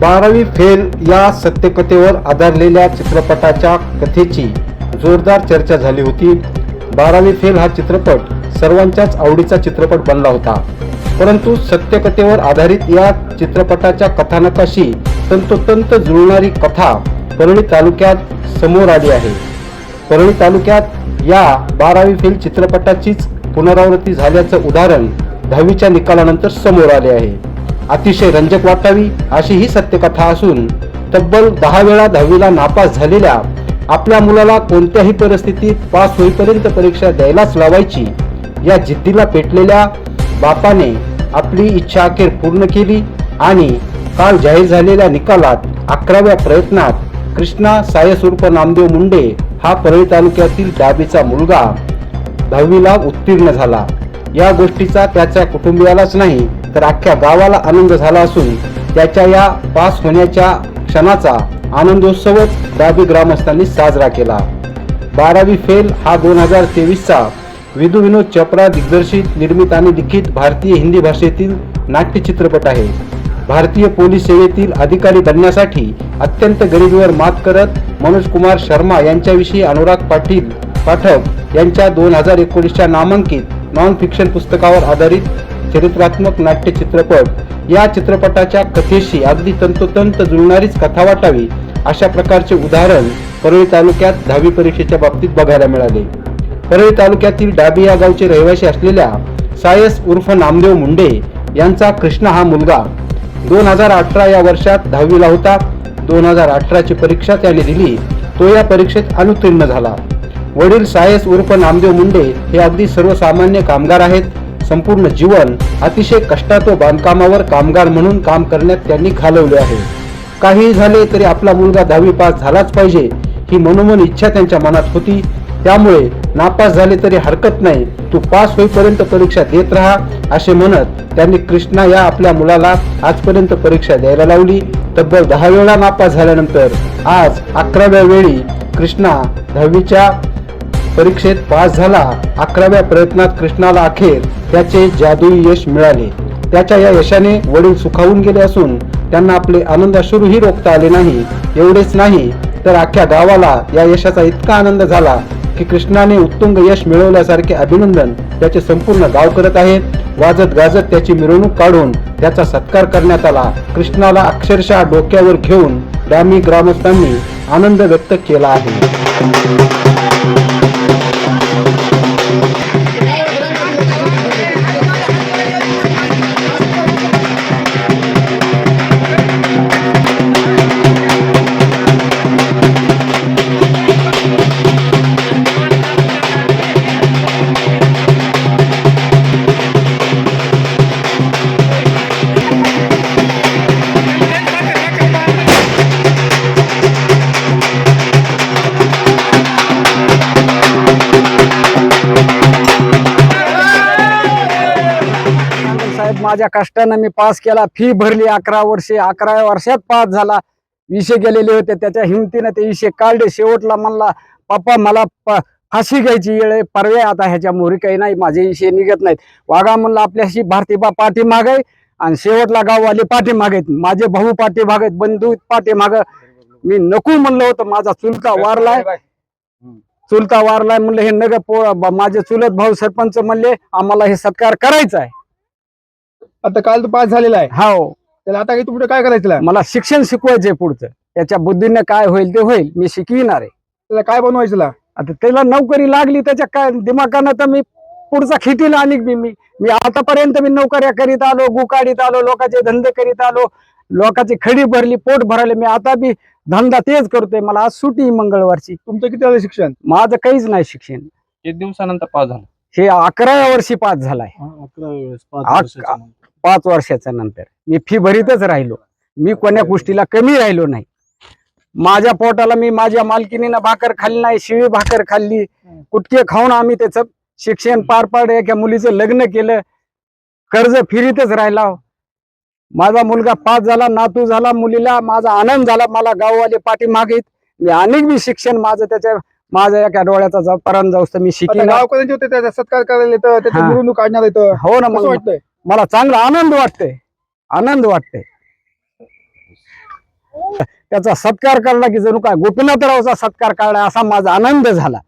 बारावी फेल या सत्यकथेवर आधारलेल्या चित्रपटाच्या कथेची जोरदार चर्चा झाली होती. बारावी फेल हा चित्रपट सर्वांच्याच आवडीचा चित्रपट बनला होता. परंतु सत्यकथेवर आधारित या चित्रपटाच्या कथानकाशी तंतोतंत जुळणारी कथा परळी तालुक्यात समोर आली आहे. परळी तालुक्यात या बारावी फेल चित्रपटाचीच पुनरावृत्ती झाल्याचं उदाहरण दहावीच्या निकालानंतर समोर आले आहे. अतिशय रंजक वाटावी अशी ही सत्यकथा असून तब्बल दहा वेळा दहावीला नापास झालेल्या आपल्या मुलाला कोणत्याही परिस्थितीत पास होईपर्यंत परीक्षा द्यायलाच लावायची या जिद्दीला पेटलेल्या बापाने आपली इच्छा अखेर पूर्ण केली आणि काल जाहीर झालेल्या निकालात अकराव्या प्रयत्नात कृष्णा सायस नामदेव मुंडे हा परळी तालुक्यातील डाबीचा मुलगा दहावीला उत्तीर्ण झाला. या गोष्टीचा त्याच्या कुटुंबियालाच नाही तर अख्ख्या गावाला आनंद झाला असून त्याच्या या पास होण्याच्या क्षणाचा आनंदोत्सवच डाबी ग्रामस्थांनी साजरा केला. बारावी फेल हा दोन हजार तेवीसचा विदू विनोद चपरा दिग्दर्शित निर्मित आणि लिखित भारतीय हिंदी भाषेतील नाट्य चित्रपट आहे. भारतीय पोलीस सेवेतील अधिकारी बनण्यासाठी अत्यंत गरिबीवर मात करत मनोज कुमार शर्मा यांच्याविषयी अनुराग पाटील पाठक यांच्या दोन हजार एकोणीसच्या नामांकित नॉन फिक्शन पुस्तकावर आधारित चरित्रात्मक नाट्य चित्रपट या चित्रपटाच्या कथेशी अगदी तंतोतंत जुळणारीच कथा वाटावी अशा प्रकारचे उदाहरण परळी तालुक्यात दहावी परीक्षेच्या बाबतीत बघायला मिळाले. परळी तालुक्यातील डाबी या गावचे रहिवासी असलेल्या सायस उर्फ नामदेव मुंडे यांचा कृष्णा हा मुलगा दोन हजार अठरा या वर्षात दहावीला होता. दोन हजार अठराची परीक्षा त्याने दिली. तो या परीक्षेत अनुत्तीर्ण झाला. वडील सायस उर्फ नामदेव मुंडे हे अगदी सर्वसामान्य कामगार आहेत. संपूर्ण जीवन अतिशय कष्टातो बांधकामावर कामगार म्हणून काम करण्यात त्यांनी घालवले आहे. काहीही झाले तरी आपला मुलगा दहावी पास झालाच पाहिजे ही मनोमन इच्छा त्यांच्या मनात होती. त्यामुळे नापास झाले तरी हरकत नाही तू पास होईपर्यंत परीक्षा देत राहा असे म्हणत त्यांनी कृष्णा या आपल्या मुलाला आजपर्यंत परीक्षा द्यायला लावली. तब्बल दहा वेळा नापास झाल्यानंतर आज अकराव्या वेळी कृष्णा दहावीच्या परीक्षेत पास झाला अकराव्या प्रयत्नात कृष्णाला अखेर त्याचे जादुई यश मिळाले. त्याच्या या यशाने वडील सुखावून गेले असून त्यांना आपले आनंद अश्रूही रोखता आले नाही. एवढेच नाही तर अख्ख्या गावाला या यशाचा इतका आनंद झाला की कृष्णाने उत्तुंग यश मिळवल्यासारखे अभिनंदन त्याचे संपूर्ण गाव करत आहेत. वाजत गाजत त्याची मिरवणूक काढून त्याचा सत्कार करण्यात आला. कृष्णाला अक्षरशः डोक्यावर घेऊन ग्रामी ग्रामस्थांनी आनंद व्यक्त केला आहे. माझ्या कष्टानं मी पास केला. फी भरली अकरा वर्षे. अकरा वर्षात पास झाला. विषय गेलेले होते. त्याच्या हिमतीनं ते विषय काढले. शेवटला म्हणला पप्पा मला फाशी घ्यायची वेळ आहे. पर्याय आता ह्याच्या मोहरी काही नाही. माझे विषय निघत नाहीत. वाघा म्हणला आपल्याशी भारती बा पाठीमाग आहे. आणि शेवटला गाववाले पाठीमाग आहेत. माझे भाऊ पाठीमाग आहेत. बंधू पाठीमाग. मी नको म्हणलं होतं. माझा चुलता वारलाय. चुलता वारलाय म्हणलं हे नग माझे चुलत भाऊ सरपंच म्हणले आम्हाला हे सत्कार करायचा आहे. आता काल तो पास झालेला आहे. हो. त्याला आता काही पुढे काय करायचं मला शिक्षण शिकवायचंय पुढचं. त्याच्या बुद्धीनं काय होईल ते होईल. मी शिकविणार आहे. त्याला काय बनवायचं त्याला? आता त्याला नोकरी लागली त्याच्या काय दिमागानं तर मी पुढचा खिटीला आणि मी मी मी आतापर्यंत मी नोकऱ्या करीत आलो गुकाडीत आलो लोकांचे धंदे करीत आलो लोकांची खडी भरली पोट भरले मी आता बी धंदा तेच करतोय. मला आज सुटी आहे मंगळवारची. तुमचं किती झालं शिक्षण? माझं काहीच नाही शिक्षण. एक दिवसानंतर पास झाला. हे अकराव्या वर्षी पास झालाय. पाच वर्षाच्या नंतर. मी फी भरीतच राहिलो. मी कोण्या गोष्टीला कमी राहिलो नाही. माझ्या पोटाला मी माझ्या मालकीनीनं भाकर खाल्ली नाही शिळी भाकर खाल्ली. कुटके खाऊन आम्ही त्याचं शिक्षण पार पाड एका मुलीचं लग्न केलं. कर्ज फिरीतच राहिला. माझा मुलगा पास झाला नातू झाला मुलीला माझा आनंद झाला मला गाववाले पाठी मागेत मी अनेक बी शिक्षण माझं त्याच्या माझ्या एका डोळ्याचा पर्यंत जाऊस तर मी शिकेन गावकऱ्यांचे होते? त्याचा सत्कार करायला येतं त्याची. मिरवणूक काढण्यात येतं. हो ना मग वाटतंय? मला चांगला आनंद वाटतंय. आनंद वाटतंय. त्याचा सत्कार करला की जणू काय गोपीनाथरावचा सत्कार काढला असा माझा आनंद झाला.